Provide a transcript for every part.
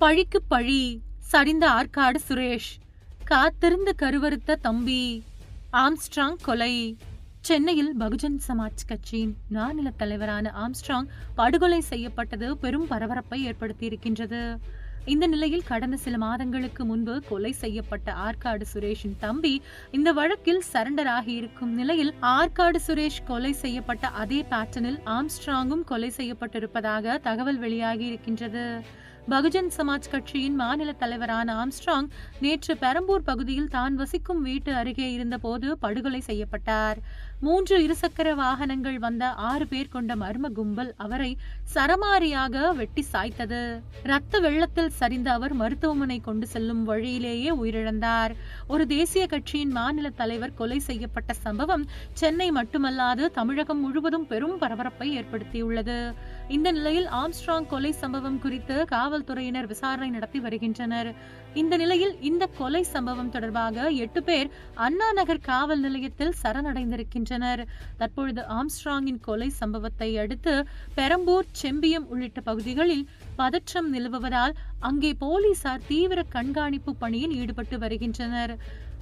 பழிக்கு பழி சரிந்த ஆற்காடு சுரேஷ். காத்திருந்து கருவறுத்த தம்பி ஆம்ஸ்ட்ராங் கொலை. சென்னையில் பகுஜன் சமாஜ் கட்சியின் மாநில தலைவரான ஆம்ஸ்ட்ராங் படுகொலை செய்யப்பட்டது பெரும் பரபரப்பை ஏற்படுத்தியிருக்கின்றது. இந்த நிலையில் கடந்த சில மாதங்களுக்கு முன்பு கொலை செய்யப்பட்ட ஆற்காடு சுரேஷின் தம்பி இந்த வழக்கில் சரண்டர் ஆகியிருக்கும் நிலையில் ஆற்காடு சுரேஷ் கொலை செய்யப்பட்ட அதே பேட்டர்னில் ஆம்ஸ்ட்ராங்கும் கொலை செய்யப்பட்டிருப்பதாக தகவல் வெளியாகி இருக்கின்றது. பகுஜன் சமாஜ் கட்சியின் மாநில தலைவரான ஆம்ஸ்ட்ராங் நேற்று பெரம்பூர் பகுதியில் தான் வசிக்கும் வீட்டு அருகே இருந்தபோது படுகொலை செய்யப்பட்டார். மூன்று இருசக்கர வாகனங்கள் வந்த ஆறு பேர் கொண்ட மர்ம கும்பல் அவரை சரமாரியாக வெட்டி சாய்த்தது. ரத்த வெள்ளத்தில் சரிந்த அவர் மருத்துவமனை கொண்டு செல்லும் வழியிலேயே உயிரிழந்தார். ஒரு தேசிய கட்சியின் மாநில தலைவர் கொலை செய்யப்பட்ட சம்பவம் சென்னை மட்டுமல்லாது தமிழகம் முழுவதும் பெரும் பரபரப்பை ஏற்படுத்தியுள்ளது. இந்த நிலையில் ஆம்ஸ்ட்ராங் கொலை சம்பவம் குறித்து காவல்துறையினர் விசாரணை நடத்தி வருகின்றனர். இந்த நிலையில் இந்த கொலை சம்பவம் தொடர்பாக எட்டு பேர் அண்ணா நகர் காவல் நிலையத்தில் சரணடைந்திருக்கின்றனர். தற்பொழுது ஆம்ஸ்ட்ராங்கின் கொலை சம்பவத்தை அடுத்து பெரம்பூர் செம்பியம் உள்ளிட்ட பகுதிகளில் பதற்றம் நிலவுவதால் அங்கே போலீசார் தீவிர கண்காணிப்பு பணியில் ஈடுபட்டு வருகின்றனர்.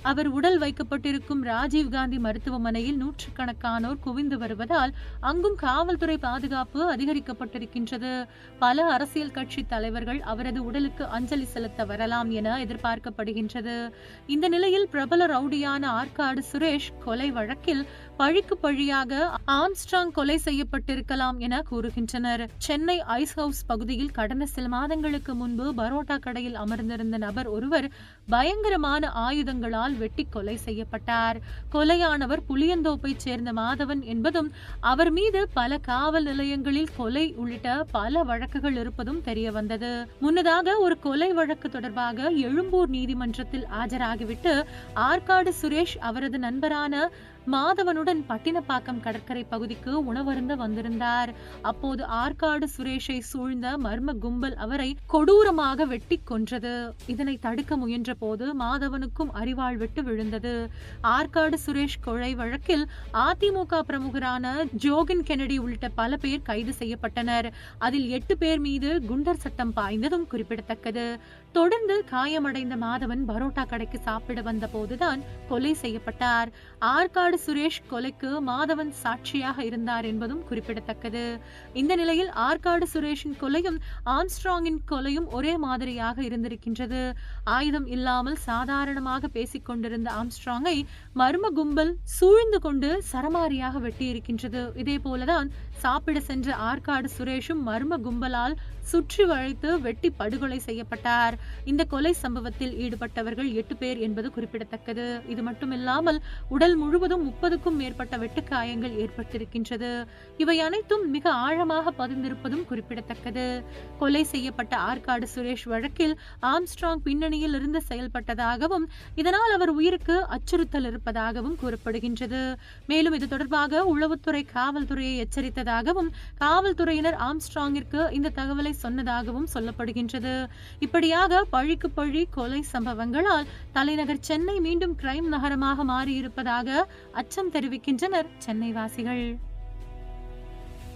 அவர் உடல் வைக்கப்பட்டிருக்கும் ராஜீவ்காந்தி மருத்துவமனையில் நூற்றுக்கணக்கானோர் குவிந்து வருவதால் அங்கும் காவல்துறை பாதுகாப்பு அதிகரிக்கப்பட்டிருக்கின்றது. பல அரசியல் கட்சி தலைவர்கள் அவரது உடலுக்கு அஞ்சலி செலுத்த வரலாம் என எதிர்பார்க்கப்படுகின்றது. இந்த நிலையில் பிரபல ரவுடியான ஆற்காடு சுரேஷ் கொலை வழக்கில் பழிக்கு பழியாக ஆம்ஸ்ட்ராங் கொலை செய்யப்பட்டிருக்கலாம் என கூறுகின்றனர். சென்னை ஐஸ் ஹவுஸ் பகுதியில் கடந்த சில மாதங்களுக்கு முன்பு பரோட்டா கடையில் அமர்ந்திருந்த நபர் ஒருவர் பயங்கரமான ஆயுதங்களால் கத்தியால் வெட்டி கொலை செய்யப்பட்டார். கொலையானவர் புளியந்தோப்பை சேர்ந்த மாதவன் என்பதும் அவர் மீது பல காவல் நிலையங்களில் கொலை உள்ளிட்ட பல வழக்குகள் இருப்பதும் தெரிய வந்தது முன்னதாக ஒரு கொலை வழக்கு தொடர்பாக எழும்பூர் நீதிமன்றத்தில் ஆஜராகிவிட்டு ஆற்காடு சுரேஷ் அவரது நண்பரான மாதவனுடன் பட்டினப்பாக்கம் கடற்கரை பகுதிக்கு உணவருந்த வந்திருந்தார். அப்போது ஆற்காடு சுரேஷை சூழ்ந்த மர்ம கும்பல் அவரை கொடூரமாக வெட்டி கொன்றது. இதனை தடுக்க முயன்ற போது மாதவனுக்கும் அறிவாள் விட்டு விழுந்தது. ஆற்காடு சுரேஷ் கொலை வழக்கில் அதிமுக பிரமுகரான ஜோகின் கெனடி உள்ளிட்ட பல பேர் கைது செய்யப்பட்டனர். அதில் எட்டு பேர் மீது குண்டர் சட்டம் பாய்ந்ததும் குறிப்பிடத்தக்கது. தொடர்ந்து காயமடைந்த மாதவன் பரோட்டா கடைக்கு சாப்பிட வந்த போதுதான் கொலை செய்யப்பட்டார். ஆற்காடு சுரேஷ் கொலைக்கு மாதவன் சாட்சியாக இருந்தார் என்பதும் குறிப்பிடத்தக்கது. இந்த நிலையில் ஆற்காடு சுரேஷின் கொலையும் ஆம்ஸ்ட்ராங்கின் கொலையும் ஒரே மாதிரியாக இருந்திருக்கின்றது. ஆயுதம் இல்லாமல் சாதாரணமாக பேசிக் கொண்டிருந்த ஆம்ஸ்ட்ராங்கை மர்ம கும்பல் சூழ்ந்து கொண்டு சரமாரியாக வெட்டியிருக்கின்றது. இதே போலதான் சாப்பிட சென்ற ஆற்காடு சுரேஷும் மர்ம கும்பலால் சுற்றி வளைத்து வெட்டி படுகொலை செய்யப்பட்டார். இந்த கொலை சம்பவத்தில் ஈடுபட்டவர்கள் எட்டு பேர் என்பது குறிப்பிடத்தக்கது. இது மட்டுமில்லாமல் உடல் முழுவதும் முப்பதுக்கும் மேற்பட்ட வெட்டுக்காயங்கள் ஏற்பட்டிருக்கின்றது. இவை அனைத்தும் மிக ஆழமாக பதிந்திருப்பதும் குறிப்பிடத்தக்கது. கொலை செய்யப்பட்ட ஆற்காடு சுரேஷ் வழக்கில் ஆம்ஸ்ட்ராங் பின்னணியில் இருந்து செயல்பட்டதாகவும் இதனால் அவர் உயிருக்கு அச்சுறுத்தல் இருப்பதாகவும் கூறப்படுகின்றது. மேலும் இது தொடர்பாக உளவுத்துறை காவல்துறையை எச்சரித்ததாகவும் காவல்துறையினர் ஆம்ஸ்ட்ராங்கிற்கு இந்த தகவலை சொன்னதாகவும் சொல்லப்படுகின்றது. இப்படியாக பழிக்கு பழி கொலை சம்பவங்களால் தலைநகர் சென்னை மீண்டும் கிரைம் நகரமாக மாறியிருப்பதாக அச்சம் தெரிவிக்கின்றனர் சென்னை வாசிகள்